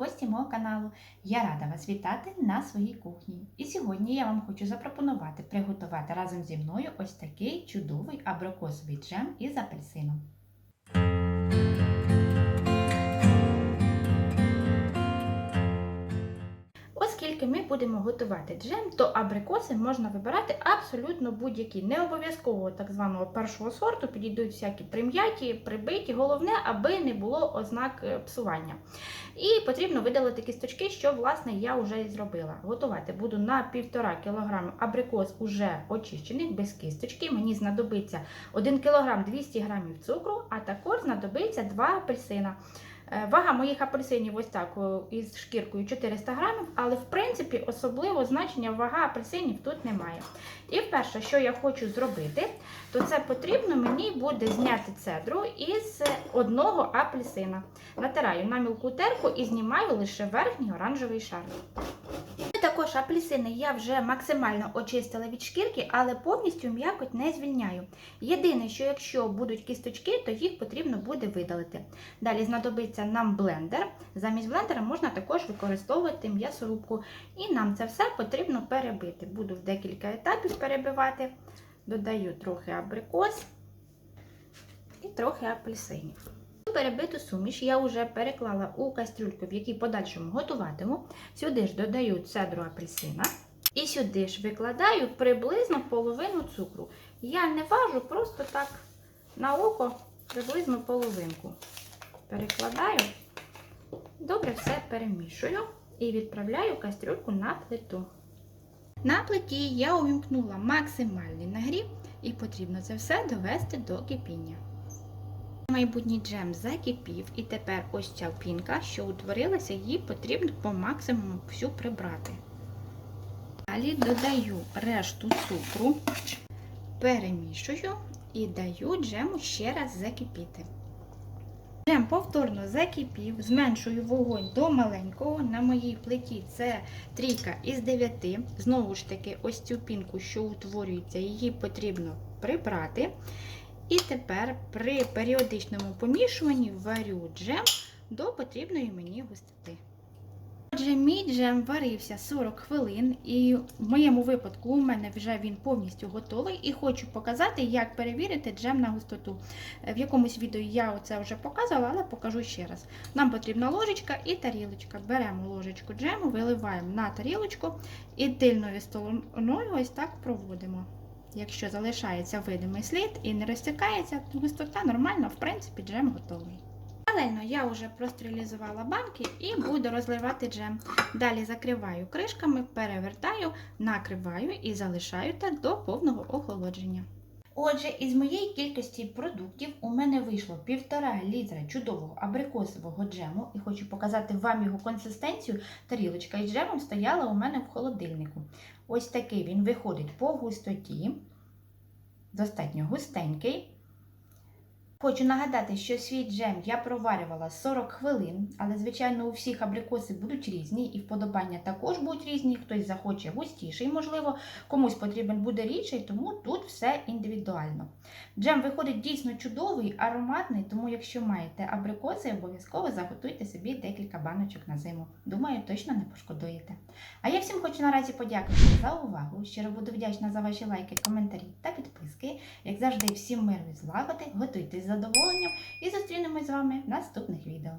гості мого каналу. Я рада вас вітати на своїй кухні. І сьогодні я вам хочу запропонувати приготувати разом зі мною ось такий чудовий абрикосовий джем із апельсином. Оскільки ми будемо готувати джем, то абрикоси можна вибирати абсолютно будь-які. Не обов'язково так званого першого сорту, підійдуть всякі прим'яті, прибиті. Головне, аби не було ознак е, псування. І потрібно видалити кісточки, що власне я вже і зробила. Готувати буду на 1,5 кг абрикос уже очищених без кісточки. Мені знадобиться 1 кг 200 г цукру, а також знадобиться 2 апельсина. Е, Вага моїх апельсинів ось так із шкіркою 400 грамів, але в принципі особливо значення вага апельсинів тут немає. І перше, що я хочу зробити, то це потрібно мені буде зняти цедру із одного апельсина. Натираю на мілку терку і знімаю лише верхній оранжевий шар. Також апельсини я вже максимально очистила від шкірки, але повністю м'якоть не звільняю. Єдине, що якщо будуть кісточки, то їх потрібно буде видалити. Далі знадобиться нам блендер. Замість блендера можна також використовувати м'ясорубку. І нам це все потрібно перебити. Буду в декілька етапів перебивати. Додаю трохи абрикос і трохи апельсинів. Перебиту суміш я вже переклала у кастрюльку, в якій подальшому готуватиму. Сюди ж додаю цедру апельсина. І сюди ж викладаю приблизно половину цукру. Я не важу, просто так на око приблизно половинку. Перекладаю, добре все перемішую і відправляю кастрюльку на плиту. На плиті я увімкнула максимальний нагрів і потрібно це все довести до кипіння. Майбутній джем закипів, і тепер ось ця пінка, що утворилася, її потрібно по максимуму всю прибрати. Далі додаю решту цукру, перемішую і даю джему ще раз закипіти. Джем повторно закипів, зменшую вогонь до маленького. На моїй плиті це трійка із 9. Знову ж таки, ось цю пінку, що утворюється, її потрібно прибрати. І тепер при періодичному помішуванні варю джем до потрібної мені густоти. Отже, мій джем варився 40 хвилин, і в моєму випадку у мене вже він повністю готовий. І хочу показати, як перевірити джем на густоту. В якомусь відео я це вже показувала, але покажу ще раз. Нам потрібна ложечка і тарілочка. Беремо ложечку джему, виливаємо на тарілочку і тильною стороною ось так проводимо. Якщо залишається видимий слід і не розтікається, то густота нормальна, в принципі, джем готовий. Паралельно я вже простерилізувала банки і буду розливати джем. Далі закриваю кришками, перевертаю, накриваю і залишаю так до повного охолодження. Отже, із моєї кількості продуктів у мене вийшло 1,5 літра чудового абрикосового джему, і хочу показати вам його консистенцію. Тарілочка із джемом стояла у мене в холодильнику. Ось такий він виходить по густоті, достатньо густенький. Хочу нагадати, що свій джем я проварювала 40 хвилин, але, звичайно, у всіх абрикоси будуть різні, і вподобання також будуть різні. Хтось захоче густіший, можливо, комусь потрібен буде рідший, тому тут все індивідуально. Джем виходить дійсно чудовий, ароматний, тому якщо маєте абрикоси, обов'язково заготуйте собі декілька баночок на зиму. Думаю, точно не пошкодуєте. А я всім хочу наразі подякувати за увагу. Щиро буду вдячна за ваші лайки, коментарі та підписки. Як завжди, всім миру і злагоди, готуйтесь задоволенням і зустрінемось з вами в наступних відео.